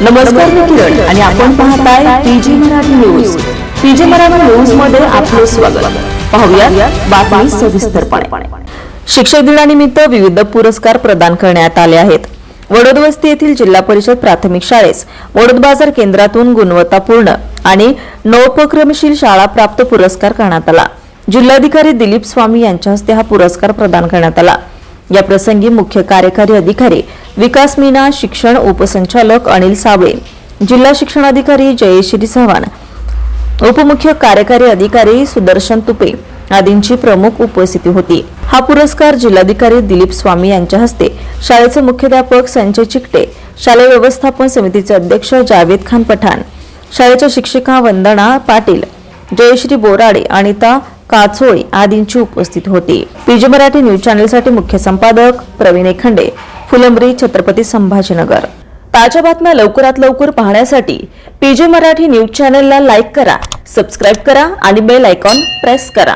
नमस्कार मी किरण आणि आपण पाहताय PG Marathi news. PG Marathi न्यूजमध्ये आपले स्वागत. पाहूया बातमी सविस्तरपणे. शिक्षक दिनानिमित्त विविध पुरस्कार प्रदान करण्यात आले आहेत. वडोदवस्ती येथील जिल्हा परिषद प्राथमिक शाळेस वडोद बाजार केंद्रातून गुणवत्तापूर्ण आणि नवोपक्रमशील शाळा प्राप्त पुरस्कार करण्यात आला. जिल्हाधिकारी दिलीप स्वामी यांच्या हस्ते हा पुरस्कार प्रदान करण्यात आला. या प्रसंगी मुख्य कार्यकारी अधिकारी विकास मीना शिक्षण उपसंचालक अनिल साबळे जिल्हा शिक्षणाधिकारी जयश्री चव्हाण उपमुख्य कार्यकारी अधिकारी सुदर्शन तुपे आदींची प्रमुख उपस्थिती होती. हा पुरस्कार जिल्हाधिकारी दिलीप स्वामी यांच्या हस्ते शाळेचे मुख्याध्यापक संजय चिकटे शालेय व्यवस्थापन समितीचे अध्यक्ष जावेद खान पठाण शाळेच्या शिक्षिका वंदना पाटील जयश्री बोराडे अनिता काचोळी आदींची उपस्थित होती. पीजी मराठी न्यूज चॅनलसाठी मुख्य संपादक प्रवीण एखंडे फुलंब्री छत्रपती संभाजीनगर. ताज्या बातम्या लवकरात लवकर पाहण्यासाठी पीजे मराठी न्यूज चॅनलला लाईक करा सबस्क्राईब करा आणि बेल आयकॉन प्रेस करा.